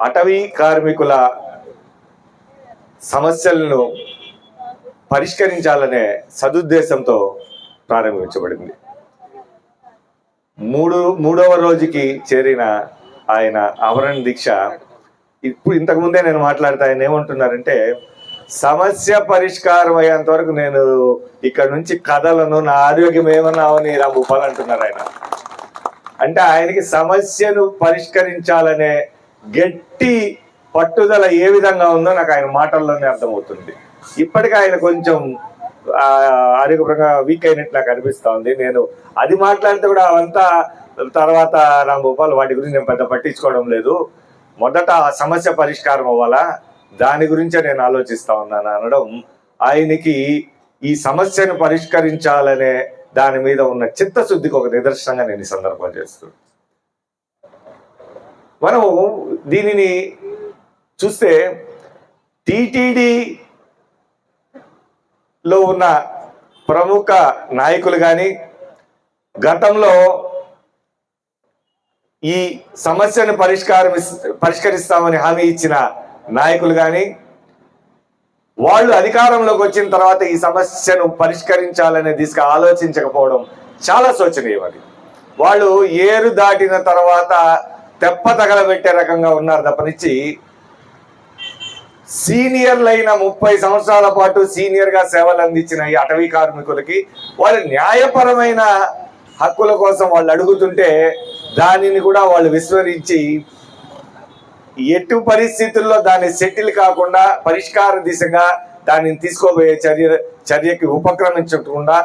అటవీ కార్మికుల సమస్యలను పరిష్కరించాలనే సదుద్దేశంతో ప్రారంభించబడింది. మూడు మూడవ రోజుకి చేరిన ఆయన ఆవరణ దీక్ష ఇప్పుడు ఇంతకుముందే నేను మాట్లాడితే ఆయన ఏమంటున్నారంటే సమస్య పరిష్కారం అయ్యేంత వరకు నేను ఇక్కడ నుంచి కథలను నా ఆరోగ్యం ఏమన్నా అవని రంగుపాలు ఆయన. అంటే ఆయనకి సమస్యను పరిష్కరించాలనే గట్టి పట్టుదల ఏ విధంగా ఉందో నాకు ఆయన మాటల్లోనే అర్థమవుతుంది. ఇప్పటికీ ఆయన కొంచెం ఆరోగ్యపరంగా వీక్ అయినట్టు నాకు అనిపిస్తా ఉంది. నేను అది మాట్లాడితే కూడా అవంతా తర్వాత రాంగోపాల్ వాటి గురించి నేను పెద్ద పట్టించుకోవడం లేదు. మొదట ఆ సమస్య పరిష్కారం అవ్వాలా? దాని గురించే నేను ఆలోచిస్తా ఉన్నాను అనడం ఆయనకి ఈ సమస్యను పరిష్కరించాలనే దాని మీద ఉన్న చిత్తశుద్ధికి ఒక నిదర్శనంగా నేను ఈ సందర్భం చేస్తున్నాను మనం దీనిని చూస్తే టీటీడీలో ఉన్న ప్రముఖ నాయకులు కానీ గతంలో ఈ సమస్యను పరిష్కారం పరిష్కరిస్తామని హామీ ఇచ్చిన నాయకులు కానీ వాళ్ళు అధికారంలోకి వచ్చిన తర్వాత ఈ సమస్యను పరిష్కరించాలనే దిశగా ఆలోచించకపోవడం చాలా శోచనీయం అది వాళ్ళు ఏరు దాటిన తర్వాత తెప్ప తగలబెట్టే రకంగా ఉన్నారు తప్పనిచ్చి సీనియర్లైన ముప్పై సంవత్సరాల పాటు సీనియర్గా సేవలు అందించిన ఈ అటవీ కార్మికులకి వాళ్ళ న్యాయపరమైన హక్కుల కోసం వాళ్ళు అడుగుతుంటే దానిని కూడా వాళ్ళు విస్మరించి ఎటు పరిస్థితుల్లో దాన్ని సెటిల్ కాకుండా పరిష్కార దిశగా దానిని తీసుకోబోయే చర్య చర్యకి ఉపక్రమించకుండా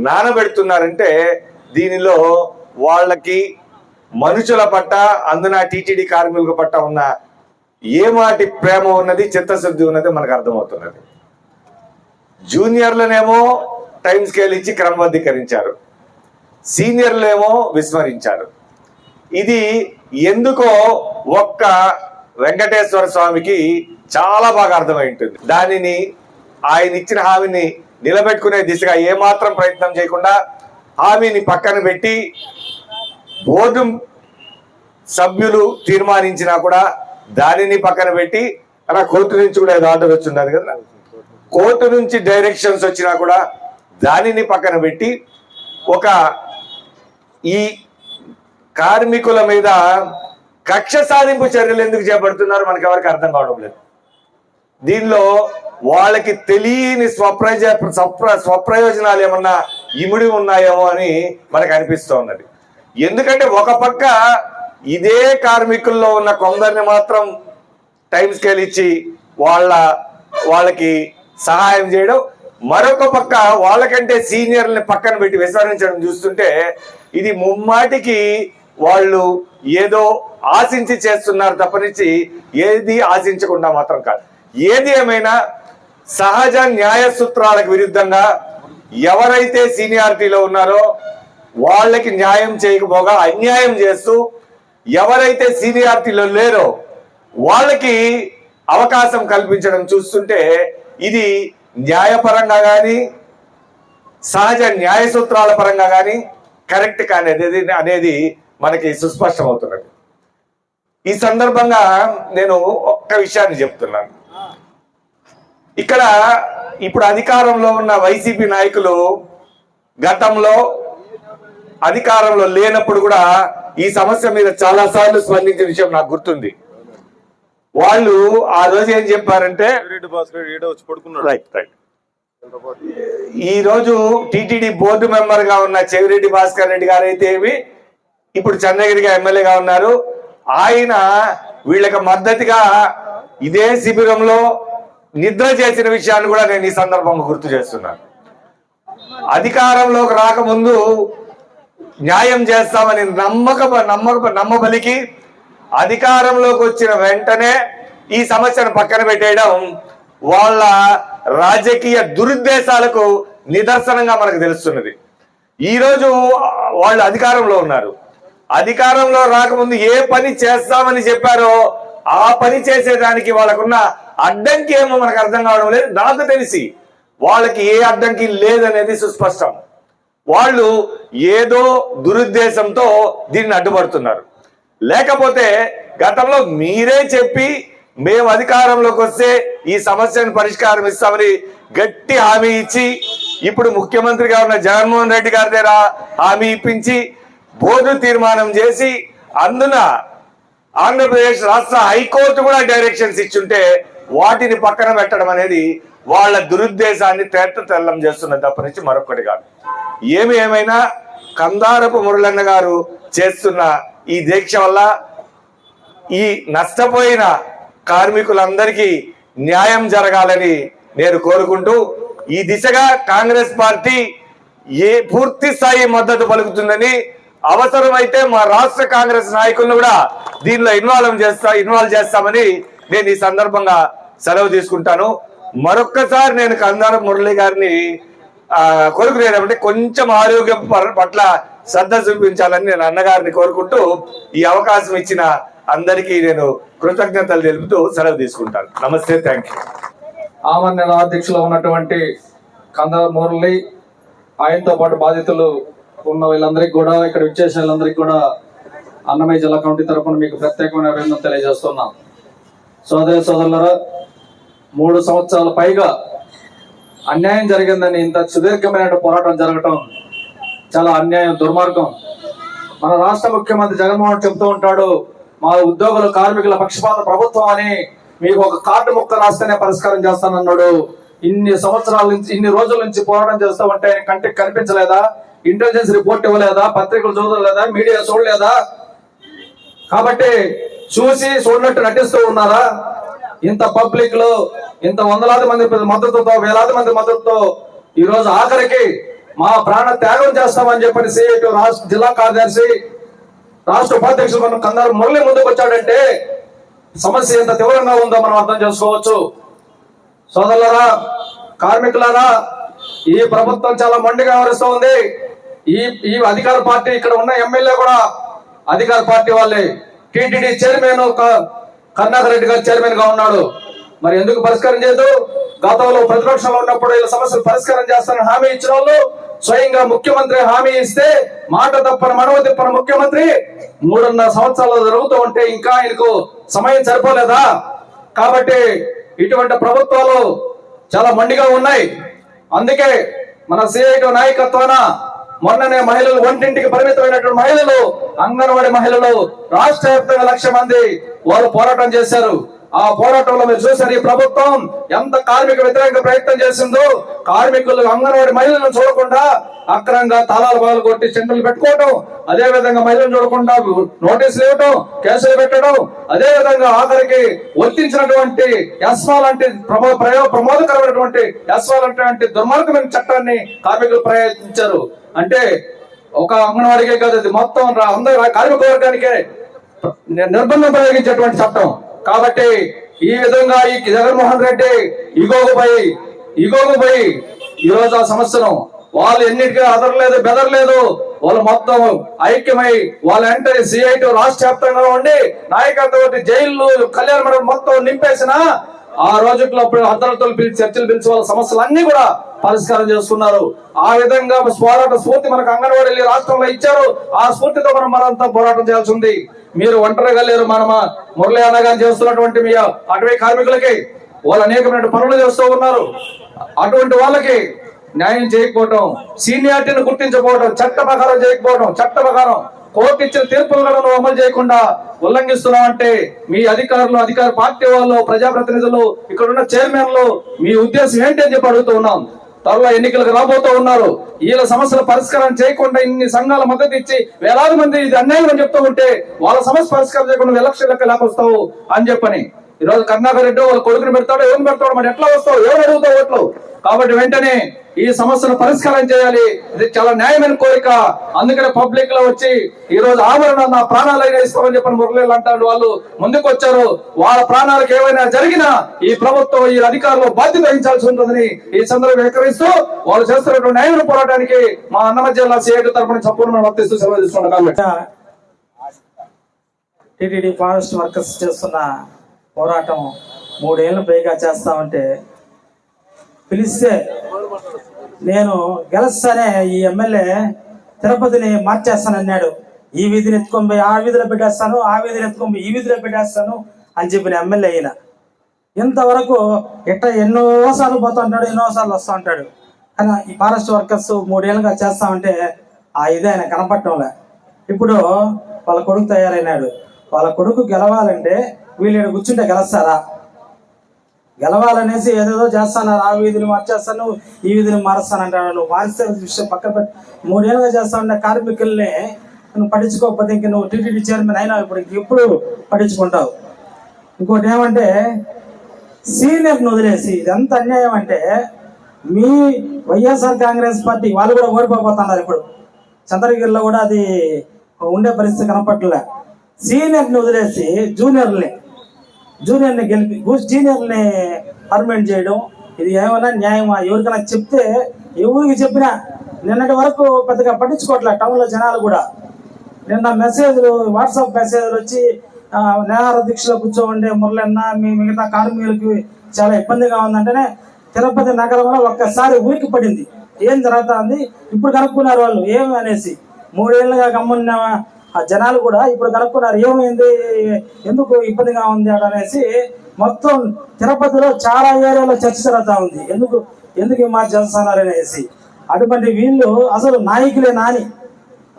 నానబెడుతున్నారంటే దీనిలో వాళ్ళకి మనుషుల పట్ల అందున టీటీడీ కార్మికుల పట్ల ఉన్న ఏమాటి ప్రేమ ఉన్నది చిత్తశుద్ధి ఉన్నది మనకు అర్థమవుతున్నది. జూనియర్లనేమో టైం స్కేల్ ఇచ్చి క్రమబద్ధీకరించారు. సీనియర్లేమో విస్మరించారు. ఇది ఎందుకో ఒక్క వెంకటేశ్వర స్వామికి చాలా బాగా అర్థమై ఉంటుంది. దానిని ఆయన ఇచ్చిన హామీని నిలబెట్టుకునే దిశగా ఏమాత్రం ప్రయత్నం చేయకుండా హామీని పక్కన పెట్టి బోర్డు సభ్యులు తీర్మానించినా కూడా దానిని పక్కన పెట్టి అలా కోర్టు నుంచి కూడా ఏదో ఆర్డర్ వచ్చింది కదా. కోర్టు నుంచి డైరెక్షన్స్ వచ్చినా కూడా దానిని పక్కన పెట్టి ఒక ఈ కార్మికుల మీద కక్ష సాధింపు చర్యలు ఎందుకు చేపడుతున్నారు మనకి ఎవరికి అర్థం కావడం లేదు. దీనిలో వాళ్ళకి తెలియని స్వప్రజ స్వప్ర స్వప్రయోజనాలు ఏమన్నా ఇముడి ఉన్నాయేమో అని మనకు అనిపిస్తూ ఉన్నది ఎందుకంటే ఒక పక్క ఇదే కార్మికుల్లో ఉన్న కొందరిని మాత్రం టైం స్కేల్ ఇచ్చి వాళ్ళ వాళ్ళకి సహాయం చేయడం మరొక పక్క వాళ్ళకంటే సీనియర్ని పక్కన పెట్టి విస్మరించడం చూస్తుంటే ఇది ముమ్మాటికి వాళ్ళు ఏదో ఆశించి చేస్తున్నారు తప్పనిచ్చి ఏది ఆశించకుండా మాత్రం కాదు. ఏది ఏమైనా సహజ న్యాయ సూత్రాలకు విరుద్ధంగా ఎవరైతే సీనియారిటీలో ఉన్నారో వాళ్ళకి న్యాయం చేయకపోగా అన్యాయం చేస్తూ ఎవరైతే సీనియారిటీలో లేరో వాళ్ళకి అవకాశం కల్పించడం చూస్తుంటే ఇది న్యాయపరంగా కానీ సహజ న్యాయ సూత్రాల పరంగా కానీ కరెక్ట్ కానేది అనేది మనకి సుస్పష్టం అవుతున్నది ఈ సందర్భంగా నేను ఒక్క విషయాన్ని చెప్తున్నాను. ఇక్కడ ఇప్పుడు అధికారంలో ఉన్న వైసీపీ నాయకులు గతంలో అధికారంలో లేనప్పుడు కూడా ఈ సమస్య మీద చాలా సార్లు స్పందించిన విషయం నాకు గుర్తుంది. వాళ్ళు ఆ రోజు ఏం చెప్పారంటే రెడ్డి భాస్కర్ ఈడ వచ్చి పడుకున్నాడు. రైట్ రైట్ ఈ రోజు టిటిడి బోర్డు మెంబర్గా ఉన్న చెవిరెడ్డి భాస్కర్ రెడ్డి గారు అయితే ఏమి ఇప్పుడు చంద్రగిరిగా ఎమ్మెల్యేగా ఉన్నారు. ఆయన వీళ్ళకి మద్దతుగా ఇదే శిబిరంలో నిద్ర చేసిన విషయాన్ని కూడా నేను ఈ సందర్భంగా గుర్తు చేస్తున్నాను. అధికారంలోకి రాకముందు న్యాయం చేస్తామని నమ్మక నమ్మక నమ్మబలికి అధికారంలోకి వచ్చిన వెంటనే ఈ సమస్యను పక్కన పెట్టేయడం వాళ్ళ రాజకీయ దురుద్దేశాలకు నిదర్శనంగా మనకు తెలుస్తున్నది. ఈరోజు వాళ్ళు అధికారంలో ఉన్నారు. అధికారంలో రాకముందు ఏ పని చేస్తామని చెప్పారో ఆ పని చేసేదానికి వాళ్ళకున్న అడ్డంకి ఏమో మనకు అర్థం కావడం లేదు. నాకు తెలిసి వాళ్ళకి ఏ అడ్డంకి లేదనేది సుస్పష్టం. వాళ్ళు ఏదో దురుద్దేశంతో దీన్ని అడ్డుపడుతున్నారు. లేకపోతే గతంలో మీరే చెప్పి మేము అధికారంలోకి వస్తే ఈ సమస్యను పరిష్కారం ఇస్తామని గట్టి హామీ ఇచ్చి ఇప్పుడు ముఖ్యమంత్రిగా ఉన్న జగన్మోహన్ రెడ్డి గారి దగ్గర హామీ ఇప్పించి బోర్డు తీర్మానం చేసి అందున ఆంధ్రప్రదేశ్ రాష్ట్ర హైకోర్టు కూడా డైరెక్షన్స్ ఇచ్చుంటే వాటిని పక్కన పెట్టడం అనేది వాళ్ళ దురుద్దేశాన్ని తేట తెల్లం చేస్తున్న తప్ప నుంచి మరొకటి కాదు. ఏమి ఏమైనా కందారపు మురళన్న గారు చేస్తున్న ఈ దీక్ష వల్ల ఈ నష్టపోయిన కార్మికులందరికీ న్యాయం జరగాలని నేను కోరుకుంటూ ఈ దిశగా కాంగ్రెస్ పార్టీ ఏ పూర్తి స్థాయి మద్దతు పలుకుతుందని అవసరమైతే మా రాష్ట్ర కాంగ్రెస్ నాయకులను కూడా దీనిలో ఇన్వాల్వ్ చేస్తా ఇన్వాల్వ్ చేస్తామని నేను ఈ సందర్భంగా సెలవు తీసుకుంటాను. మరొక్కసారి నేను కందార మురళి గారిని కోరుకునేటంటే కొంచెం ఆరోగ్యం పట్ల శ్రద్ధ చూపించాలని నేను అన్నగారిని కోరుకుంటూ ఈ అవకాశం ఇచ్చిన అందరికీ నేను కృతజ్ఞతలు తెలుపుతూ సెలవు తీసుకుంటాను. నమస్తే థ్యాంక్ యూ నెల అధ్యక్షులు ఉన్నటువంటి కంద మురళి ఆయనతో పాటు బాధితులు ఉన్న వీళ్ళందరికీ కూడా ఇక్కడ విచ్చేసిన వీళ్ళందరికీ కూడా అన్నమయ్య జిల్లా కమిటీ తరఫున మీకు ప్రత్యేకమైన అభినందన తెలియజేస్తున్నాం. సోదర సోదరులరా మూడు సంవత్సరాల పైగా అన్యాయం జరిగిందని ఇంత సుదీర్ఘమైన పోరాటం జరగటం చాలా అన్యాయం దుర్మార్గం. మన రాష్ట్ర ముఖ్యమంత్రి జగన్మోహన్ చెప్తూ ఉంటాడు మా ఉద్యోగుల కార్మికుల పక్షపాత ప్రభుత్వం అని మీకు ఒక కార్డు ముక్క రాస్తేనే పరిష్కారం చేస్తానన్నాడు. ఇన్ని సంవత్సరాల నుంచి ఇన్ని రోజుల నుంచి పోరాటం చేస్తూ ఉంటే కంటికి కనిపించలేదా? ఇంటెలిజెన్స్ రిపోర్ట్ ఇవ్వలేదా? పత్రికలు చూడలేదా మీడియా చూడలేదా? కాబట్టి చూసి చూడనట్టు నటిస్తూ ఉన్నారా? ఇంత పబ్లిక్లో ఇంత వందలాది మంది మద్దతుతో వేలాది మంది మద్దతుతో ఈ రోజు ఆఖరికి మా ప్రాణ త్యాగం చేస్తామని చెప్పని సిఐటి రాష్ట్ర జిల్లా కార్యదర్శి రాష్ట్ర ఉపాధ్యక్షులు మనం కందారు మురళి ముందుకు వచ్చాడంటే సమస్య ఎంత తీవ్రంగా ఉందో మనం అర్థం చేసుకోవచ్చు. సోదరులరా కార్మికులారా ఈ ప్రభుత్వం చాలా మొండిగా వ్యవహరిస్తూ ఉంది ఈ ఈ అధికార పార్టీ ఇక్కడ ఉన్న ఎమ్మెల్యే కూడా అధికార పార్టీ వాళ్ళే. టీటీడీ చైర్మన్ కరుణాకర్ రెడ్డి గారు చైర్మన్గా ఉన్నాడు. మరి ఎందుకు పరిష్కారం చేయదు గతంలో ప్రతిపక్షంలో ఉన్నప్పుడు ఇలా సమస్యలు పరిష్కారం చేస్తానని హామీ ఇచ్చిన వాళ్ళు స్వయంగా ముఖ్యమంత్రి హామీ ఇస్తే మాట తప్పని మనవ తిప్పని ముఖ్యమంత్రి మూడున్నర సంవత్సరాలు జరుగుతూ ఉంటే ఇంకా ఆయనకు సమయం సరిపోలేదా? కాబట్టి ఇటువంటి ప్రభుత్వాలు చాలా మండిగా ఉన్నాయి. అందుకే మన సిఐటి నాయకత్వాన మొన్ననే మహిళలు వంటింటికి పరిమితమైనటువంటి మహిళలు అంగన్వాడి మహిళలు రాష్ట్ర వ్యాప్తంగా లక్ష మంది వాళ్ళు పోరాటం చేశారు. ఆ పోరాటంలో మీరు చూసారు ఈ ప్రభుత్వం ఎంత కార్మిక వ్యతిరేక ప్రయత్నం చేసిందో. కార్మికులు అంగన్వాడి మహిళలను చూడకుండా అక్రంగా తాళాలు బాలు కొట్టి చెంటలు పెట్టుకోవటం అదే విధంగా మహిళలను చూడకుండా నోటీసులు ఇవ్వటం కేసులు పెట్టడం అదే విధంగా ఆఖరికి వర్తించినటువంటి ఎస్వా లాంటి ప్రమో ప్రయో ప్రమోదకరమైనటువంటి ఎస్మా లాంటి దుర్మార్గమైన చట్టాన్ని కార్మికులు ప్రయత్నించారు అంటే ఒక అంగన్వాడికే కాదు అది మొత్తం రా- కార్మిక వర్గానికే నిర్బంధం ప్రయోగించేటువంటి చట్టం. కాబట్టి ఈ విధంగా ఈ జగన్మోహన్ రెడ్డి ఇగోకు పోయి ఇగోకు పోయి ఈ రోజు ఆ సమస్యను వాళ్ళు ఎన్నిటికీ అదరలేదు బెదరలేదు. వాళ్ళు మొత్తం ఐక్యమై వాళ్ళ వెంటనే సిఐటి రాష్ట్ర వ్యాప్తంగా ఉండి నాయకత్వం జైళ్ళు కళ్యాణ మండపం మొత్తం నింపేసిన ఆ రోజుల్లో అప్పుడు అర్ధరాత్రులు పిలిచి చర్చలు పిలిచి వాళ్ళ సమస్యలు అన్ని కూడా పరిష్కారం చేస్తున్నారు. ఆ విధంగా పోరాట స్ఫూర్తి మనకు అంగన్వాడీ రాష్ట్రంలో ఇచ్చారు. ఆ స్ఫూర్తితో మనం మనంతా పోరాటం చేయాల్సి ఉంది. మీరు ఒంటరిగా లేరు మనమ? మురళీ అన్నగారు చేస్తున్నటువంటి మీ అటవీ కార్మికులకి వాళ్ళు అనేకమైన పనులు చేస్తూ ఉన్నారు. అటువంటి వాళ్ళకి న్యాయం చేయకపోవటం సీనియారిటీని గుర్తించకపోవడం చట్ట ప్రకారం చేయకపోవడం చట్ట ప్రకారం కోర్టు ఇచ్చిన తీర్పులను అమలు చేయకుండా ఉల్లంఘిస్తున్నామంటే మీ అధికారులు అధికార పార్టీ వాళ్ళు ప్రజాప్రతినిధులు ఇక్కడ ఉన్న చైర్మన్లు మీ ఉద్దేశం ఏంటి అని చెప్పి అడుగుతూ ఉన్నాం. త్వరలో ఎన్నికలకు రాబోతూ ఉన్నారు. వీళ్ళ సమస్యల పరిష్కారం చేయకుండా ఇన్ని సంఘాల మద్దతు ఇచ్చి వేలాది మంది ఇది అన్యాయం అని చెప్తూ ఉంటే వాళ్ళ సమస్య పరిష్కారం చేయకుండా ఎలక్షన్ లెక్క లేకొస్తావు అని చెప్పని. ఈ రోజు కరుణాకర్ రెడ్డి వాళ్ళ కొడుకుని పెడతాడు ఎవరిని పెడతాడు మరి ఎట్లా వస్తావు ఎవరు అడుగుతావు ఓట్లు కాబట్టి వెంటనే ఈ సమస్యను పరిష్కారం చేయాలి. ఇది చాలా న్యాయమైన కోరిక. అందుకనే పబ్లిక్లో వచ్చి ఈ రోజు ఆవరణ నా ప్రాణాలైనా ఇస్తామని చెప్పని మురళీలు అంటారు. వాళ్ళు ముందుకు వచ్చారు వాళ్ళ ప్రాణాలకు ఏమైనా జరిగినా ఈ ప్రభుత్వం ఈ అధికారులు బాధ్యత వహించాల్సి ఉంటుందని ఈ సందర్భంగా హెచ్చరిస్తూ వాళ్ళు చేస్తున్నటువంటి న్యాయమైన పోరాటానికి మా అన్నమ జిల్లా సిఐటి తరపున సంపూర్ణ వర్తిస్తూ సెలవు తీసుకున్నాం కాబట్టి టిటిడి ఫారెస్ట్ వర్కర్స్ చేస్తున్న పోరాటం మూడేళ్ళు పైగా చేస్తామంటే పిలిస్తే నేను గెలుస్తానే ఈ ఎమ్మెల్యే తిరుపతిని మార్చేస్తానన్నాడు. ఈ వీధిని ఎత్తుకొని పోయి ఆ వీధిలో పెట్టేస్తాను ఆ వీధిని ఎత్తుకొని ఈ వీధిలో పెట్టేస్తాను అని చెప్పిన ఎమ్మెల్యే అయిన ఇంతవరకు ఎట్ట ఎన్నోసార్లు పోతా ఉంటాడు ఎన్నోసార్లు వస్తూ ఉంటాడు. కానీ ఈ ఫారెస్ట్ వర్కర్స్ మూడేళ్ళుగా చేస్తామంటే ఆ ఇదే ఆయన కనపడటంలే. ఇప్పుడు వాళ్ళ కొడుకు తయారైనాడు. వాళ్ళ కొడుకు గెలవాలంటే వీళ్ళు కూర్చుంటే గెలుస్తారా? గెలవాలనేసి ఏదేదో చేస్తాను? ఆ వీధిని మార్చేస్తాను ఈ వీధిని మారుస్తాను అంటాడు. నువ్వు మారిస్తే విషయం పక్క పెట్టి మూడేళ్ళుగా చేస్తా ఉండే కార్మికుల్ని నువ్వు పట్టించుకోకపోతే ఇంక నువ్వు టీటీడీ చైర్మన్ అయినా ఇప్పుడు. ఎప్పుడు పట్టించుకుంటావు? ఇంకోటి ఏమంటే సీనియర్ని వదిలేసి ఇది ఎంత అన్యాయం అంటే మీ వైఎస్ఆర్ కాంగ్రెస్ పార్టీ వాళ్ళు కూడా ఓడిపోతున్నారు ఇప్పుడు. చంద్రగిరిలో కూడా అది ఉండే పరిస్థితి కనపట్లే సీనియర్ని వదిలేసి జూనియర్ని జూనియర్ని గెలిపి జూనియర్ని పర్మనెంట్ చేయడం ఇది ఏమైనా న్యాయమా? ఎవరికైనా చెప్తే ఎవరికి చెప్పినా నిన్నటి వరకు పెద్దగా పట్టించుకోవట్లే టౌన్లో జనాలు కూడా. నిన్న మెసేజ్లు వాట్సాప్ మెసేజ్లు వచ్చి నేర దీక్షలో కూర్చోండి మురళన్న మీ మిగతా కార్మికులకి చాలా ఇబ్బందిగా ఉందంటేనే తిరుపతి నగరంలో ఒక్కసారి ఊరికి పడింది. ఏం జరుగుతుంది ఇప్పుడు కనుక్కున్నారు వాళ్ళు ఏమి అనేసి. మూడేళ్ళుగా గమ్మున్న ఆ జనాలు కూడా ఇప్పుడు కనుక్కున్నారు ఏమైంది? ఎందుకు ఇబ్బందిగా ఉంది? అనేసి మొత్తం తిరుపతిలో చాలా ఏరియాలో చర్చ జరుగుతూ ఉంది. ఎందుకు ఎందుకు మా మార్పు చేస్తున్నారు అనేసి. అటువంటి వీళ్ళు అసలు నాయకులే నాని.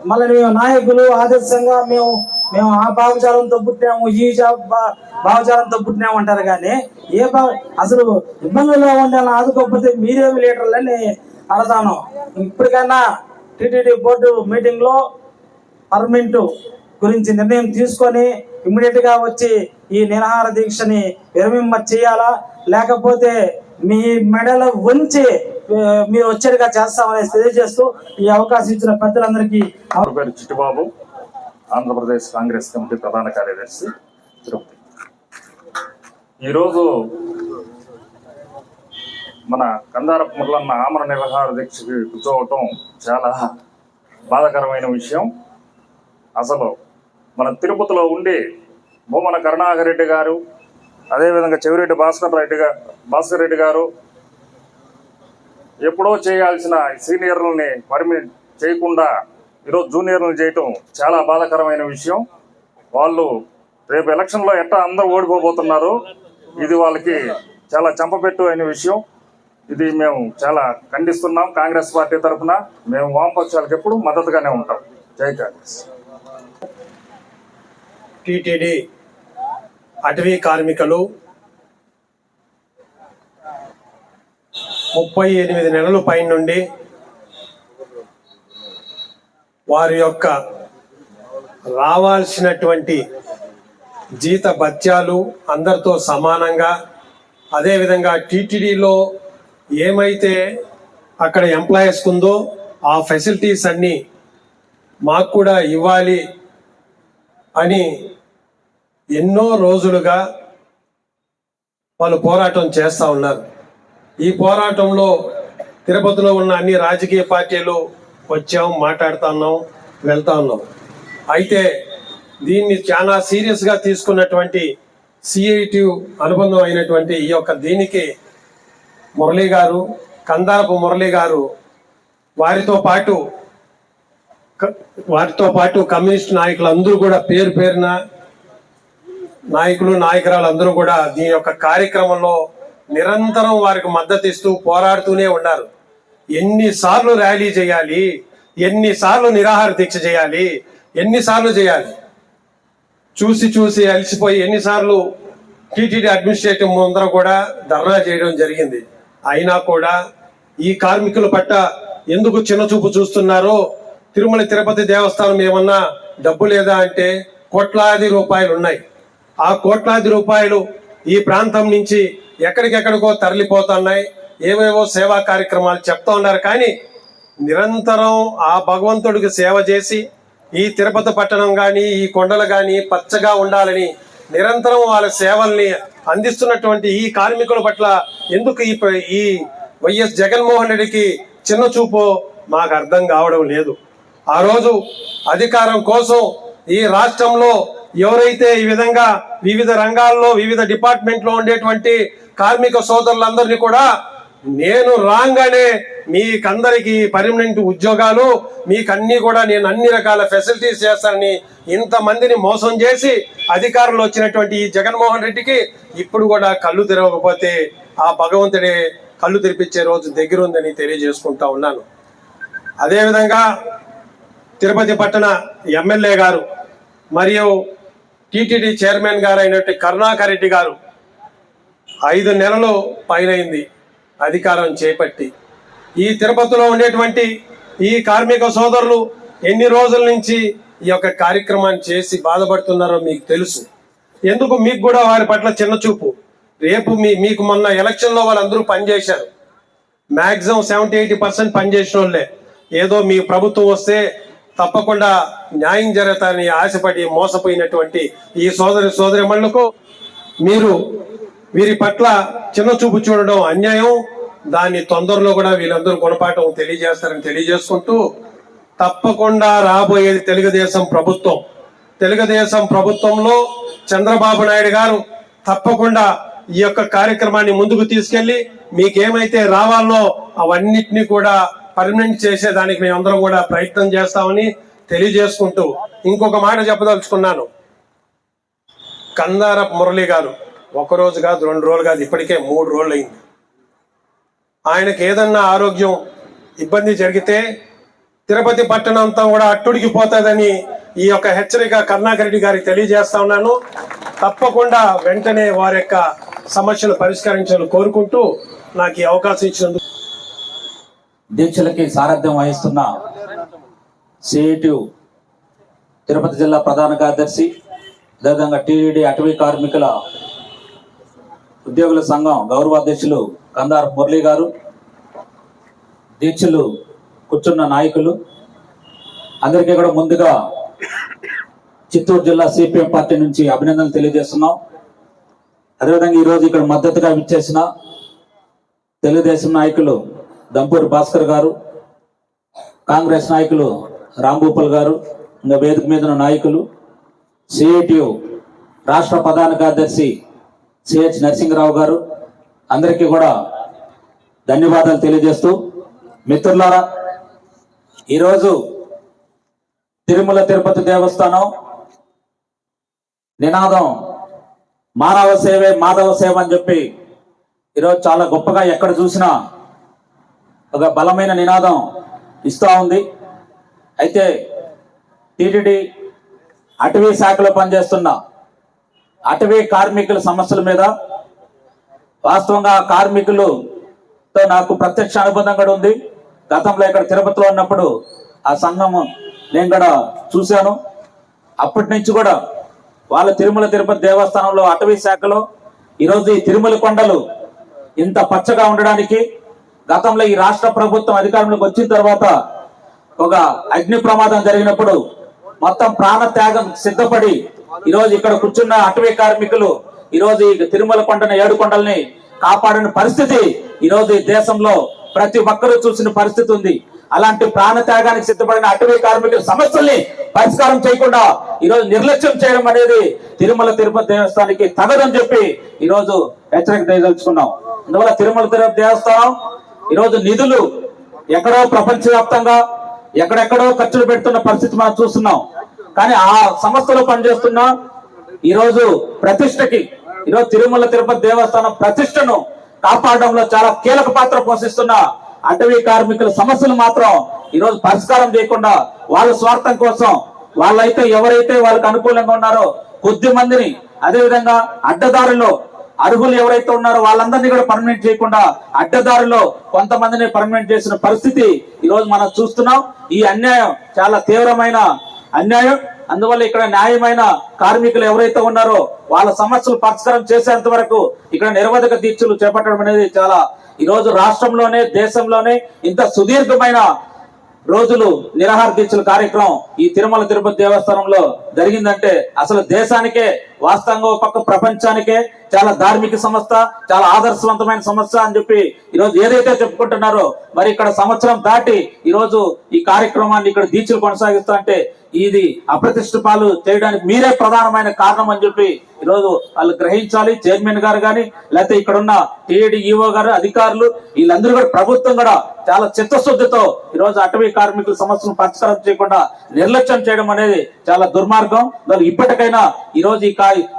మళ్ళీ మేము నాయకులు ఆదర్శంగా మేము మేము ఆ భావజాలంతో పుట్టినాము ఈ జా- భావజాలంతో పుట్టినాము అంటారు కానీ ఏ భావ అసలు ఇబ్బందుల్లో ఉండాలని ఆదుకోకపోతే మీరేమి లీడర్లని అడతాను. ఇప్పటికైనా టీటీడీ బోర్డు మీటింగ్లో పర్మనెంట్ గురించి నిర్ణయం తీసుకొని ఇమ్మీడియట్గా వచ్చి ఈ నిరాహార దీక్షని విరమింప చేయాలా? లేకపోతే మీ మెడలో ఉంచి మీరు వచ్చేట్టుగా చేస్తామని తెలియజేస్తూ ఈ అవకాశం ఇచ్చిన పెద్దలందరికీ చిట్టుబాబు చిట్టిబాబు ఆంధ్రప్రదేశ్ కాంగ్రెస్ కమిటీ ప్రధాన కార్యదర్శి తిరుపతి. ఈరోజు మన కందారపు మురళన్న ఆమర నిరహార దీక్షకి కూర్చోవటం చాలా బాధాకరమైన విషయం. అసలు మన తిరుపతిలో ఉండి భూమన కరుణాకర్ రెడ్డి గారు అదేవిధంగా చెవిరెడ్డి భాస్కర్ రెడ్డి గారు భాస్కర్ రెడ్డి గారు ఎప్పుడో చేయాల్సిన సీనియర్లని పర్మిట్ చేయకుండా ఈరోజు జూనియర్లను చేయటం చాలా బాధాకరమైన విషయం. వాళ్ళు రేపు ఎలక్షన్లో ఎట్టా అందరూ ఓడిపోబోతున్నారు. ఇది వాళ్ళకి చాలా చంపపెట్టు అయిన విషయం. ఇది మేము చాలా ఖండిస్తున్నాం. కాంగ్రెస్ పార్టీ తరఫున మేము వామపక్షాలకు ఎప్పుడు మద్దతుగానే ఉంటాం. జై కాంగ్రెస్. టిటిడి అటవీ కార్మికులు ముప్పై ఎనిమిది నెలల పైన నుండి వారి యొక్క రావాల్సినటువంటి జీత భత్యాలు అందరితో సమానంగా అదేవిధంగా టీటీడీలో ఏమైతే అక్కడ ఎంప్లాయీస్ ఉందో ఆ ఫెసిలిటీస్ అన్నీ మాకు కూడా ఇవ్వాలి అని ఎన్నో రోజులుగా వాళ్ళు పోరాటం చేస్తూ ఉన్నారు. ఈ పోరాటంలో తిరుపతిలో ఉన్న అన్ని రాజకీయ పార్టీలు వచ్చాం మాట్లాడుతా ఉన్నాం వెళ్తా ఉన్నాం. అయితే దీన్ని చాలా సీరియస్గా తీసుకున్నటువంటి సిఐటి అనుబంధం అయినటువంటి ఈ యొక్క దీనికి మురళీ గారు కందారపు మురళీ గారు వారితో పాటు వారితో పాటు కమ్యూనిస్ట్ నాయకులు అందరూ కూడా పేరు పేరున నాయకులు నాయకురాలు అందరూ కూడా దీని యొక్క కార్యక్రమంలో నిరంతరం వారికి మద్దతు ఇస్తూ పోరాడుతూనే ఉన్నారు. ఎన్నిసార్లు ర్యాలీ చేయాలి ఎన్నిసార్లు నిరాహార దీక్ష చేయాలి ఎన్నిసార్లు చేయాలి? చూసి చూసి అలసిపోయి ఎన్నిసార్లు టీటీడీ అడ్మినిస్ట్రేటివ్ ముందర కూడా ధర్నా చేయడం జరిగింది. అయినా కూడా ఈ కార్మికుల పట్ల ఎందుకు చిన్నచూపు చూస్తున్నారో తిరుమల తిరుపతి దేవస్థానం ఏమన్నా డబ్బు లేదా అంటే కోట్లాది రూపాయలు ఉన్నాయి ఆ కోట్లాది రూపాయలు ఈ ప్రాంతం నుంచి ఎక్కడికెక్కడికో తరలిపోతున్నాయి. ఏవేవో సేవా కార్యక్రమాలు చెప్తా ఉన్నారు. కానీ నిరంతరం ఆ భగవంతుడికి సేవ చేసి ఈ తిరుపతి పట్టణం కానీ ఈ కొండలు కానీ పచ్చగా ఉండాలని నిరంతరం వాళ్ళ సేవల్ని అందిస్తున్నటువంటి ఈ కార్మికుల పట్ల ఎందుకు ఈ ఈ వైఎస్ జగన్మోహన్ రెడ్డికి చిన్న చూపు మాకు అర్థం కావడం లేదు. ఆ రోజు అధికారం కోసం ఈ రాష్ట్రంలో ఎవరైతే ఈ విధంగా వివిధ రంగాల్లో వివిధ డిపార్ట్మెంట్లో ఉండేటువంటి కార్మిక సోదరులందరినీ కూడా నేను రాగానే మీకందరికి పర్మనెంట్ ఉద్యోగాలు మీకన్నీ కూడా నేను అన్ని రకాల ఫెసిలిటీస్ చేస్తానని ఇంతమందిని మోసం చేసి అధికారంలో వచ్చినటువంటి ఈ జగన్మోహన్ రెడ్డికి ఇప్పుడు కూడా కళ్ళు తెరవకపోతే ఆ భగవంతుడే కళ్ళు తెరిపించే రోజు దగ్గర ఉందని తెలియజేసుకుంటా ఉన్నాను. అదేవిధంగా తిరుపతి పట్టణ ఎమ్మెల్యే గారు మరియు టిటిడి చైర్మన్ గారు అయినటువంటి కరుణాకర్ రెడ్డి గారు ఐదు నెలలు పైనైంది అధికారం చేపట్టి. ఈ తిరుపతిలో ఉండేటువంటి ఈ కార్మిక సోదరులు ఎన్ని రోజుల నుంచి ఈ యొక్క కార్యక్రమాన్ని చేసి బాధపడుతున్నారో మీకు తెలుసు. ఎందుకు మీకు కూడా వారి పట్ల చిన్న చూపు? రేపు మీ మీకు మొన్న ఎలక్షన్లో వాళ్ళందరూ పనిచేశారు. మ్యాక్సిమం సెవెంటీ ఎయిటీ పర్సెంట్ పనిచేసిన వాళ్ళే. ఏదో మీ ప్రభుత్వం వస్తే తప్పకుండా న్యాయం జరుగుతారని ఆశపడి మోసపోయినటువంటి ఈ సోదరి సోదరిమణులకు మీరు వీరి పట్ల చిన్న చూపు చూడడం అన్యాయం. దాన్ని తొందరలో కూడా వీళ్ళందరూ గుణపాఠం తెలియజేస్తారని తెలియజేసుకుంటూ తప్పకుండా రాబోయేది తెలుగుదేశం ప్రభుత్వం. తెలుగుదేశం ప్రభుత్వంలో చంద్రబాబు నాయుడు గారు తప్పకుండా ఈ యొక్క కార్యక్రమాన్ని ముందుకు తీసుకెళ్ళి మీకేమైతే రావాలో అవన్నిటినీ కూడా పర్మనెంట్ చేసేదానికి మేమందరం కూడా ప్రయత్నం చేస్తామని తెలియజేసుకుంటూ ఇంకొక మాట చెప్పదలుచుకున్నాను. కందార మురళి గారు ఒక రోజు కాదు రెండు రోజులు కాదు ఇప్పటికే మూడు రోజులు అయింది ఆయనకి ఏదన్నా ఆరోగ్యం ఇబ్బంది జరిగితే తిరుపతి పట్టణం అంతా కూడా అట్టుడికి పోతుందని ఈ యొక్క హెచ్చరిక కరుణాకర్ రెడ్డి గారికి తెలియజేస్తా ఉన్నాను. తప్పకుండా వెంటనే వారి యొక్క సమస్యలు పరిష్కరించాలని కోరుకుంటూ నాకు ఈ అవకాశం ఇచ్చినందుకు దీక్షలకి సారథ్యం వహిస్తున్న సిఐటియు తిరుపతి జిల్లా ప్రధాన కార్యదర్శి అదేవిధంగా టీడీడీ అటవీ కార్మికుల ఉద్యోగుల సంఘం గౌరవాధ్యక్షులు కందార్ మురళి గారు దీక్షలు కూర్చున్న నాయకులు. అందరికీ కూడా ముందుగా చిత్తూరు జిల్లా సిపిఎం పార్టీ నుంచి అభినందనలు తెలియజేస్తున్నాం. అదేవిధంగా ఈరోజు ఇక్కడ మద్దతుగా విచ్చేసిన తెలుగుదేశం నాయకులు దంపూరి భాస్కర్ గారు కాంగ్రెస్ నాయకులు రాంభూపల్ గారు ఇంకా వేదిక మీద నాయకులు సిఐటియు రాష్ట్ర ప్రధాన కార్యదర్శి సిహెచ్ నరసింహరావు గారు అందరికీ కూడా ధన్యవాదాలు తెలియజేస్తూ మిత్రులారా ఈరోజు తిరుమల తిరుపతి దేవస్థానం నినాదం మానవ సేవే మాధవ సేవ అని చెప్పి ఈరోజు చాలా గొప్పగా ఎక్కడ చూసినా ఒక బలమైన నినాదం ఇస్తూ ఉంది. అయితే టీటీడీ అటవీ శాఖలో పనిచేస్తున్న అటవీ కార్మికుల సమస్యల మీద వాస్తవంగా కార్మికులతో నాకు ప్రత్యక్ష అనుబంధం కూడా ఉంది. గతంలో ఇక్కడ తిరుపతిలో ఉన్నప్పుడు ఆ సంఘం నేను కూడా చూశాను. అప్పటి నుంచి కూడా వాళ్ళ తిరుమల తిరుపతి దేవస్థానంలో అటవీ శాఖలో ఈరోజు ఈ తిరుమల కొండలు ఇంత పచ్చగా ఉండడానికి గతంలో ఈ రాష్ట్ర ప్రభుత్వం అధికారంలోకి వచ్చిన తర్వాత ఒక అగ్ని ప్రమాదం జరిగినప్పుడు మొత్తం ప్రాణ త్యాగం సిద్ధపడి ఈరోజు ఇక్కడ కూర్చున్న అటవీ కార్మికులు ఈరోజు ఈ తిరుమల కొండను ఏడు కొండల్ని కాపాడిన పరిస్థితి ఈరోజు ఈ దేశంలో ప్రతి ఒక్కరూ చూసిన పరిస్థితి ఉంది. అలాంటి ప్రాణ త్యాగానికి సిద్ధపడిన అటవీ కార్మికుల సమస్యల్ని పరిష్కారం చేయకుండా ఈరోజు నిర్లక్ష్యం చేయడం అనేది తిరుమల తిరుపతి దేవస్థానానికి తగదని చెప్పి ఈరోజు హెచ్చరిక దయదలుచుకున్నాం అందువల్ల తిరుమల తిరుపతి దేవస్థానం ఈరోజు నిధులు ఎక్కడో ప్రపంచవ్యాప్తంగా ఎక్కడెక్కడో ఖర్చులు పెడుతున్న పరిస్థితి మనం చూస్తున్నాం. కానీ ఆ సంస్థలో పనిచేస్తున్న ఈరోజు ప్రతిష్టకి ఈరోజు తిరుమల తిరుపతి దేవస్థానం ప్రతిష్టను కాపాడడంలో చాలా కీలక పాత్ర పోషిస్తున్న అటవీ కార్మికుల సమస్యలు మాత్రం ఈరోజు పరిష్కారం చేయకుండా వాళ్ళ స్వార్థం కోసం వాళ్ళైతే ఎవరైతే వాళ్ళకి అనుకూలంగా ఉన్నారో కొద్ది మందిని అదేవిధంగా అడ్డదారుల్లో అర్హులు ఎవరైతే ఉన్నారో వాళ్ళందరినీ కూడా పర్మనెంట్ చేయకుండా అడ్డదారుల్లో కొంతమందిని పర్మనెంట్ చేసిన పరిస్థితి ఈ రోజు మనం చూస్తున్నాం. ఈ అన్యాయం చాలా తీవ్రమైన అన్యాయం. అందువల్ల ఇక్కడ న్యాయమైన కార్మికులు ఎవరైతే ఉన్నారో వాళ్ళ సమస్యలు పరిష్కారం చేసేంత వరకు ఇక్కడ నిరవధిక దీక్షలు చేపట్టడం అనేది చాలా ఈ రోజు రాష్ట్రంలోనే దేశంలోనే ఇంత సుదీర్ఘమైన రోజులు నిరాహార దీక్షల కార్యక్రమం ఈ తిరుమల తిరుపతి దేవస్థానంలో జరిగిందంటే అసలు దేశానికే వాస్తవంగా ఒక పక్క ప్రపంచానికే చాలా ధార్మిక సంస్థ చాలా ఆదర్శవంతమైన సంస్థ అని చెప్పి ఈరోజు ఏదైతే చెప్పుకుంటున్నారో మరి ఇక్కడ సంవత్సరం దాటి ఈరోజు ఈ కార్యక్రమాన్ని ఇక్కడ దీక్షలు కొనసాగిస్తా అంటే ఇది అప్రతిష్ట పాలు చేయడానికి మీరే ప్రధానమైన కారణం అని చెప్పి ఈరోజు వాళ్ళు గ్రహించాలి. చైర్మన్ గారు కానీ లేకపోతే ఇక్కడ ఉన్న టీఏడిఈఓ గారు అధికారులు వీళ్ళందరూ కూడా ప్రభుత్వం కూడా చాలా చిత్తశుద్ధితో ఈరోజు అటవీ కార్మికుల సమస్యను పరిష్కారం చేయకుండా నిర్లక్ష్యం చేయడం అనేది చాలా దుర్మార్గం. దాని ఇప్పటికైనా ఈ రోజు ఈ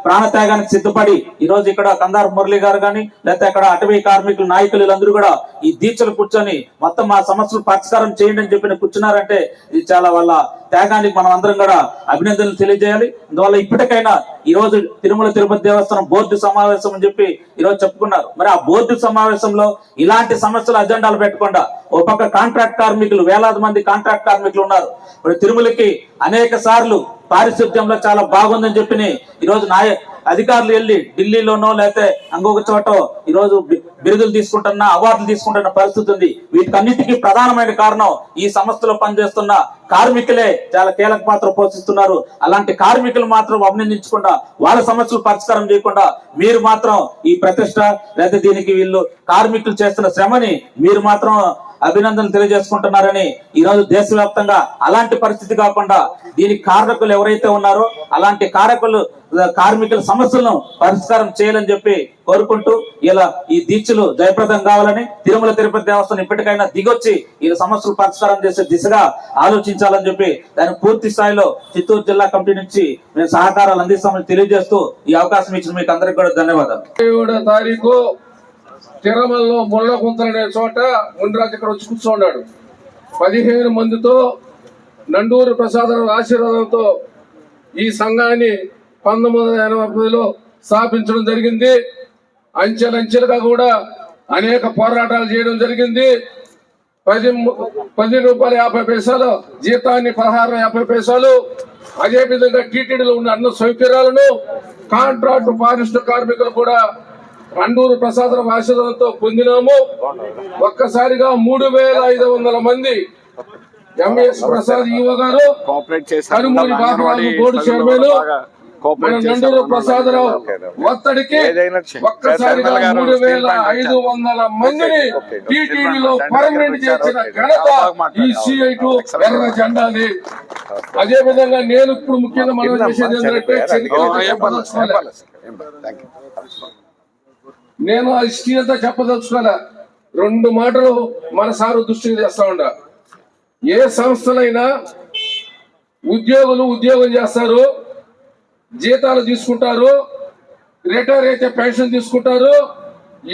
ప్రాణత్యాగానికి సిద్ధపడి ఈ రోజు ఇక్కడ కందార్ మురళి గారు కానీ లేకపోతే అక్కడ అటవీ కార్మికుల నాయకులు వీళ్ళందరూ కూడా ఈ దీక్షలు కూర్చొని మొత్తం మా సమస్యలు పరిష్కారం చేయండి అని చెప్పి కూర్చున్నారంటే ఇది చాలా వాళ్ళ త్యాగానికి మనం అందరం కూడా అభినందనలు తెలియజేయాలి. అందువల్ల ఇప్పటికైనా ఈ రోజు తిరుమల తిరుపతి దేవస్థానం బోర్డు సమావేశం అని చెప్పి ఈరోజు చెప్పుకున్నారు. మరి ఆ బోర్డు సమావేశంలో ఇలాంటి సమస్యలు అజెండాలు పెట్టకుండా ఓ పక్క కాంట్రాక్ట్ కార్మికులు వేలాది మంది కాంట్రాక్ట్ కార్మికులు ఉన్నారు. మరి తిరుమలకి అనేక సార్లు పారిశుద్ధ్యంలో చాలా బాగుందని చెప్పి ఈ రోజు నాయ అధికారులు వెళ్ళి ఢిల్లీలోనో లేకపోతే ఇంకొక చోట ఈ రోజు బిరుదులు తీసుకుంటున్న అవార్డులు తీసుకుంటున్న పరిస్థితి ఉంది. వీటికన్నిటికీ ప్రధానమైన కారణం ఈ సంస్థలో పనిచేస్తున్న కార్మికులే చాలా కీలక పాత్ర పోషిస్తున్నారు. అలాంటి కార్మికులు మాత్రం అభినందించకుండా వాళ్ళ సమస్యలు పరిష్కారం చేయకుండా మీరు మాత్రం ఈ ప్రతిష్ట లేదా దీనికి వీళ్ళు కార్మికులు చేస్తున్న శ్రమని మీరు మాత్రం అభినందనలు తెలియజేసుకుంటున్నారని ఈ రోజు దేశవ్యాప్తంగా అలాంటి పరిస్థితి కాకుండా దీనికి కారకులు ఎవరైతే ఉన్నారో అలాంటి కారకులు కార్మికుల సమస్యలను పరిష్కారం చేయాలని చెప్పి కోరుకుంటూ ఇలా ఈ దీక్షలు జయప్రదం కావాలని తిరుమల తిరుపతి దేవస్థానం ఇప్పటికైనా దిగొచ్చి ఈ సమస్యలు పరిష్కారం చేసే దిశగా ఆలోచించాలని చెప్పి దాని పూర్తి స్థాయిలో చిత్తూరు జిల్లా కమిటీ నుంచి మేము సహకారాలు అందిస్తామని తెలియజేస్తూ ఈ అవకాశం ఇచ్చిన మీకు అందరికీ కూడా ధన్యవాదాలు. తారీఖు తిరుమలలో ముళ్ళ అనే చోట మునిరాజు ఇక్కడ వచ్చి కూర్చోన్నాడు. పదిహేను మందితో నండూరు ప్రసాదరావు ఆశీర్వాదంతో ఈ సంఘాన్ని పంతొమ్మిది వందల ఎనభై స్థాపించడం జరిగింది. అంచెలంచెలుగా కూడా అనేక పోరాటాలు చేయడం జరిగింది. పది పది రూపాయల యాభై పైసలు జీతాన్ని పదహారు యాభై పైసలు అదే విధంగా టీటీడీలో ఉన్న అన్న సౌకర్యాలను కాంట్రాక్ట్ ఫారెస్ట్ కార్మికులు కూడా అండూరు ప్రసాదం ఆశీర్వాదంతో పొందినాము. ఒక్కసారిగా మూడు వేల ఐదు వందల మంది ఎంఎస్ ప్రసాద్ ఈవో గారు కనుమూరి బాబురాజు బోర్డు చైర్మన్ ప్రసాదరావు ఒత్తడికి ఒక్కసారిగా మూడు వేల ఐదు వందల మందిని ఓకే. టీటీడీలో చైర్మన్ పర్మనెంట్ చేసిన ఓకే. ఘనత ఓకే. ఈ సిఐ టు ఎర్ర జెండాది. అదే విధంగా నేను ఇప్పుడు ముఖ్యంగా మనం చేసేది ఏంటంటే. నేను ఆ హిస్టరీ అంతా చెప్పదలుచుకోలే. రెండు మాటలు మన సారు దృష్టికి చేస్తా ఉండ. ఏ సంస్థలైనా ఉద్యోగులు ఉద్యోగం చేస్తారు. జీతాలు తీసుకుంటారు రిటైర్ అయితే పెన్షన్ తీసుకుంటారు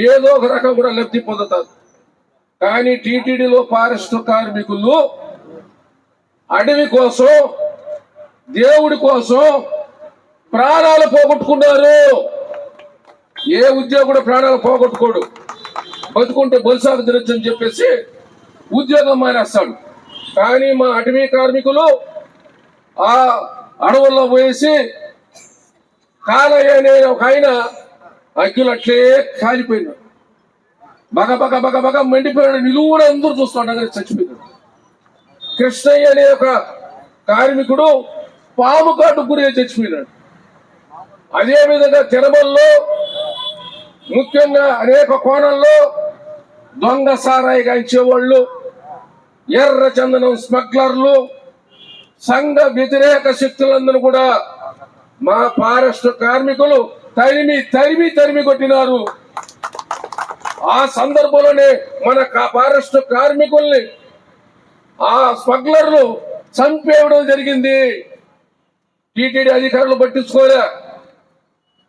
ఏదో ఒక రకం కూడా లబ్ధి పొందుతారు. కానీ టీటీడీలో ఫారెస్ట్ కార్మికులు అడవి కోసం దేవుడి కోసం ప్రాణాలు పోగొట్టుకున్నారు. ఏ ఉద్యోగుడు ప్రాణాలు పోగొట్టుకోడు. బతుకుంటే బొలిసాకు తినొచ్చు అని చెప్పేసి ఉద్యోగం మానేస్తాడు. కానీ మా అటవీ కార్మికులు ఆ అడవుల్లో పోయేసి కాలయ్య అనే ఒక ఆయన అగ్గులు అట్లే కాలిపోయినాడు. బగ బగ బగ బగ మండిపోయాడు. నిలువున అందరూ చూస్తుండగా చచ్చిపోయినాడు కృష్ణయ్య అనే ఒక కార్మికుడు పాము కాటు గురి చచ్చిపోయినాడు. అదే విధంగా తిరుమలలో ముఖ్యంగా అనేక కోణంలో దొంగ సారాయి గాంచేవాళ్ళు ఎర్ర చందనం స్మగ్లర్లు సంఘ వ్యతిరేక శక్తులందరూ కూడా మా ఫారెస్ట్ కార్మికులు తరిమి తరిమి తరిమి కొట్టినారు. ఆ సందర్భంలోనే మన కా- ఫారెస్ట్ కార్మికుల్ని ఆ స్మగ్లర్లు చంపేయడం జరిగింది. టీటీడీ అధికారులు పట్టించుకోలే.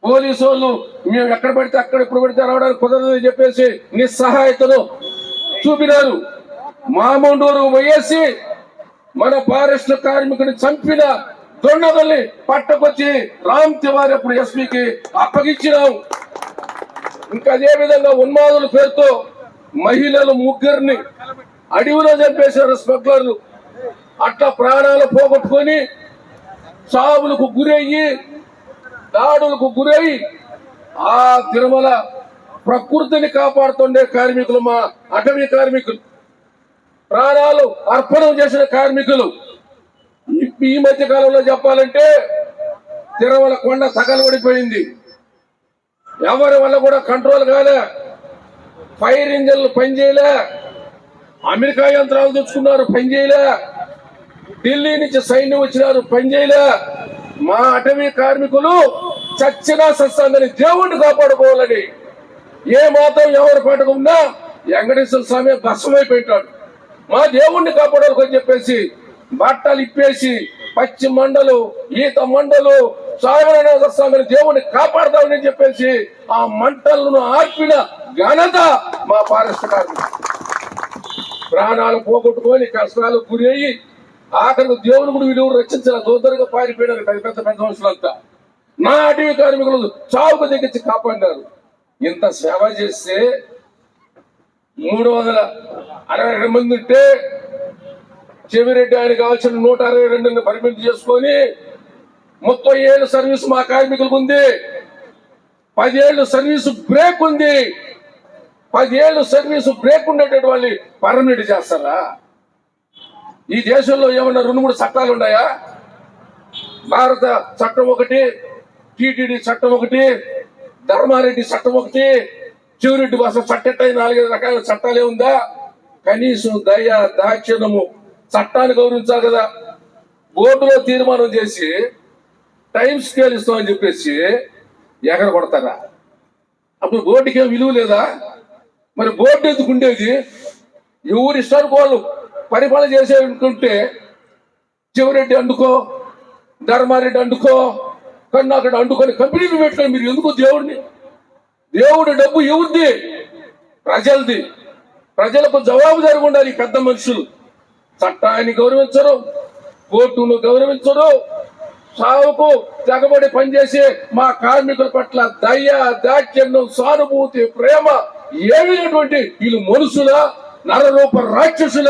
పోలీసు వాళ్ళు మేము ఎక్కడ పడితే అక్కడ ఇప్పుడు పడితే రావడానికి కుదరదని చెప్పేసి నిస్సహాయతను చూపినారు. మామూండూరు వయసి మన ఫారెస్ట్ కార్మికుని చంపిన దొండగల్ని పట్టకొచ్చి రామ్ తివారి అప్పుడు ఎస్పీకి అప్పగించినాం. ఇంకా అదే విధంగా ఉన్మాదుల పేరుతో మహిళలు ముగ్గురిని అడవిలో చంపేశారు స్మగ్లర్లు. అట్లా ప్రాణాలు పోగొట్టుకొని చావులకు గురయ్యి దాడులకు గురై ఆ తిరుమల ప్రకృతిని కాపాడుతుండే కార్మికులు మా అటవీ కార్మికులు. ప్రాణాలు అర్పణం చేసిన కార్మికులు. ఈ- ఈ మధ్య కాలంలో చెప్పాలంటే తిరుమల కొండ తగలబడిపోయింది ఎవరి వల్ల కూడా కంట్రోల్ కాలే. ఫైర్ ఇంజన్లు పనిచేయలే అమెరికా యంత్రాలు తెచ్చుకున్నారు పనిచేయలే ఢిల్లీ నుంచి సైన్యం వచ్చినారు పనిచేయలే మా అటవీ కార్మికులు చచ్చినా సత్సంగని దేవుణ్ణి కాపాడుకోవాలని ఏ మాత్రం ఎవరు పట్టుకున్నా వెంకటేశ్వర స్వామి భస్మైపోయింటాడు మా దేవుణ్ణి కాపాడాలని చెప్పేసి బట్టలు ఇప్పేసి పచ్చి మండలు ఈత మండలు సాగరనాథ స్వామిని దేవుడిని కాపాడతామని చెప్పేసి ఆ మంటలను ఆర్పిన ఘనత మా ఫారెస్ట్ ప్రాణాలు పోగొట్టుకొని కష్టాలు గురి అయ్యి ఆఖరికి దేవుని కూడా విలువ రక్షించిన దూతరుగా పారిపోయినారు పెద్ద పెద్ద పెద్ద మనుషులంతా. నా అటవీ కార్మికులు చావుకు దిగించి కాపాడినారు. ఇంత సేవ చేస్తే మూడు వందల అరవై రెండు మంది ఉంటే చెవిరెడ్డి ఆయన కావాల్సిన నూట అరవై రెండుని పరిమితి చేసుకొని ముప్పై ఏళ్ళు సర్వీస్ మా కార్మికులకు ఉంది. పదేళ్ళు సర్వీస్ బ్రేక్ ఉంది. పదేళ్ళు సర్వీస్ బ్రేక్ ఉండేటటువంటి వాళ్ళని పర్మనెంట్ చేస్తారా? ఈ దేశంలో ఏమన్నా రెండు మూడు చట్టాలు ఉన్నాయా? భారత చట్టం ఒకటి టిటిడి చట్టం ఒకటి ధర్మారెడ్డి చట్టం ఒకటి చివరెడ్డి భాష చట్టం నాలుగైదు రకాల చట్టాలే ఉందా? కనీసం దయ దాక్షిణము చట్టాన్ని గౌరవించాలి కదా. బోర్డులో తీర్మానం చేసి టైం స్కేల్ ఇస్తామని చెప్పేసి ఎగర కొడతారా? అప్పుడు బోర్డుకి ఏం విలువ లేదా? మరి బోర్డు ఎందుకు ఉండేది? ఎవరు ఇష్టానికి వాళ్ళు పరిపాలన చేసేటంటే అనుకుంటే అండుకో ధర్మారెడ్డి అండుకో కన్నాకడ అండుకొని కంపెనీలు పెట్టుకొని మీరు ఎందుకు దేవుడిని? దేవుడి డబ్బు ఎవరిది? ప్రజలది. ప్రజలకు జవాబుదారి ఉండాలి పెద్ద మనుషులు. చట్టాన్ని గౌరవించరు కోర్టును గౌరవించరు సావుకు తెగబడి పనిచేసే మా కార్మికుల పట్ల దయ దాక్షిణ్యం సానుభూతి ప్రేమ ఏమైనటువంటి వీళ్ళు మనుషుల నరరూప రాక్షసుల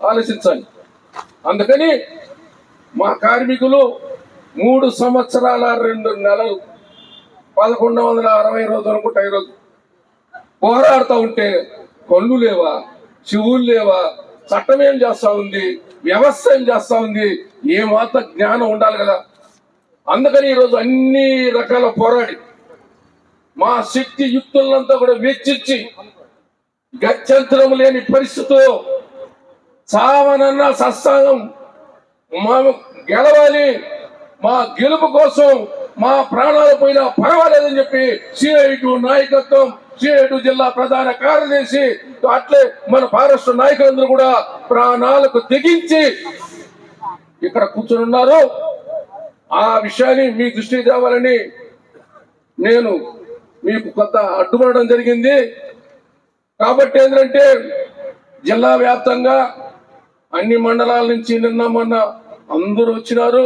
ఆలోచించాలి. అందుకని మా కార్మికులు మూడు సంవత్సరాల రెండు నెలలు పదకొండు వందల అరవై రోజులు అనుకుంటా ఈరోజు పోరాడుతూ ఉంటే కళ్ళు లేవా? చెవులు లేవా? చట్టం ఏం చేస్తా ఉంది? వ్యవస్థ ఏం చేస్తా ఉంది? ఏ మాత్రం జ్ఞానం ఉండాలి కదా. అందుకని ఈరోజు అన్ని రకాల పోరాడి మా శక్తి యుక్తులంతా కూడా వెచ్చించి గత్యంతరం లేని పరిస్థితిలో చావనన్నా సత్సాంగం మేము గెలవాలి మా గెలుపు కోసం మా ప్రాణాలు పోయినా పర్వాలేదని చెప్పి సిఐటు నాయకత్వం చేడు జిల్లా ప్రధాన కార్యదర్శి. అట్లే మన ఫారెస్ట్ నాయకులందరూ కూడా ప్రాణాలకు తెగించి ఇక్కడ కూర్చొని ఉన్నారు ఆ విషయాన్ని మీ దృష్టికి తేవాలని నేను మీకు కొంత అడ్డుపడడం జరిగింది. కాబట్టి ఏంటంటే జిల్లా వ్యాప్తంగా అన్ని మండలాల నుంచి నిన్న మొన్న అందరూ వచ్చినారు.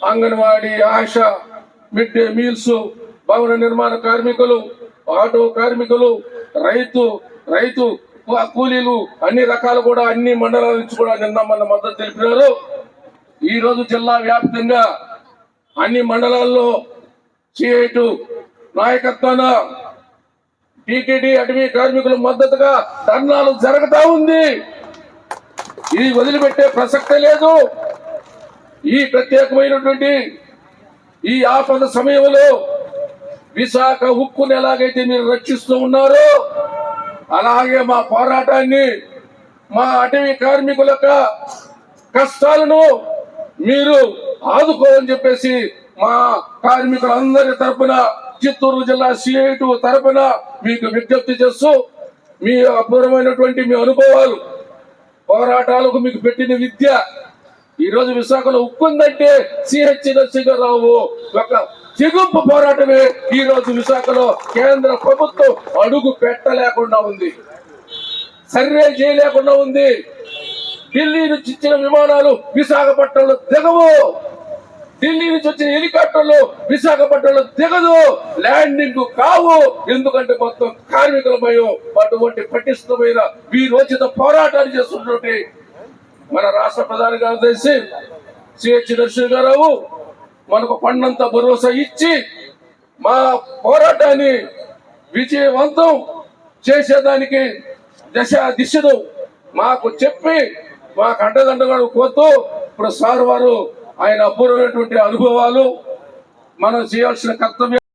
Anganwadi ASHA mid day meals భవన నిర్మాణ కార్మికులు ఆటో కార్మికులు రైతు రైతు కూలీలు అన్ని రకాలు కూడా అన్ని మండలాల నుంచి కూడా నిన్న మన మద్దతు తెలిపినారు. ఈ రోజు జిల్లా వ్యాప్తంగా అన్ని మండలాల్లో సిఐటు నాయకత్వాన టీటీడీ అటవీ కార్మికుల మద్దతుగా ధర్నాలు జరుగుతా ఉంది. ఇది వదిలిపెట్టే ప్రసక్తే లేదు. ఈ ప్రత్యేకమైనటువంటి ఈ ఆపద సమయంలో విశాఖ ఉక్కును ఎలాగైతే మీరు రక్షిస్తూ ఉన్నారో అలాగే మా పోరాటాన్ని మా అటవీ కార్మికుల కష్టాలను మీరు ఆదుకోవాలని చెప్పేసి మా కార్మికులందరి తరపున చిత్తూరు జిల్లా సిఐటు తరపున మీకు విజ్ఞప్తి చేస్తూ మీ అపూర్వమైనటువంటి మీ అనుభవాలు పోరాటాలకు మీకు పెట్టిన విద్య. ఈరోజు విశాఖలో ఉక్కుందంటే సిహెచ్ నరసింహారావు ఒక తెగుంపు పోరాటమే ఈ రోజు విశాఖలో కేంద్ర ప్రభుత్వం అడుగు పెట్టలేకుండా ఉంది. సర్వే చేయలేకుండా ఉంది. ఢిల్లీ నుంచి ఇచ్చిన విమానాలు విశాఖపట్నంలో దిగవు. ఢిల్లీ నుంచి వచ్చిన హెలికాప్టర్లు విశాఖపట్నంలో దిగదు. ల్యాండింగ్ కావు. ఎందుకంటే మొత్తం కార్మికుల భయం అటువంటి పటిష్టమైన వీరోచిత పోరాటాలు చేస్తున్నటువంటి మన రాష్ట్ర ప్రధాని గారు తెలిసి సిహెచ్ నరసింహారావు మనకు పండంత భరోసా ఇచ్చి మా పోరాటాన్ని విజయవంతం చేసేదానికి దశ దిశను మాకు చెప్పి మాకు అండదండగా కోరుతూ ఇప్పుడు సార్ వారు ఆయన అపూర్వమైనటువంటి అనుభవాలు మనం చేయాల్సిన కర్తవ్యం.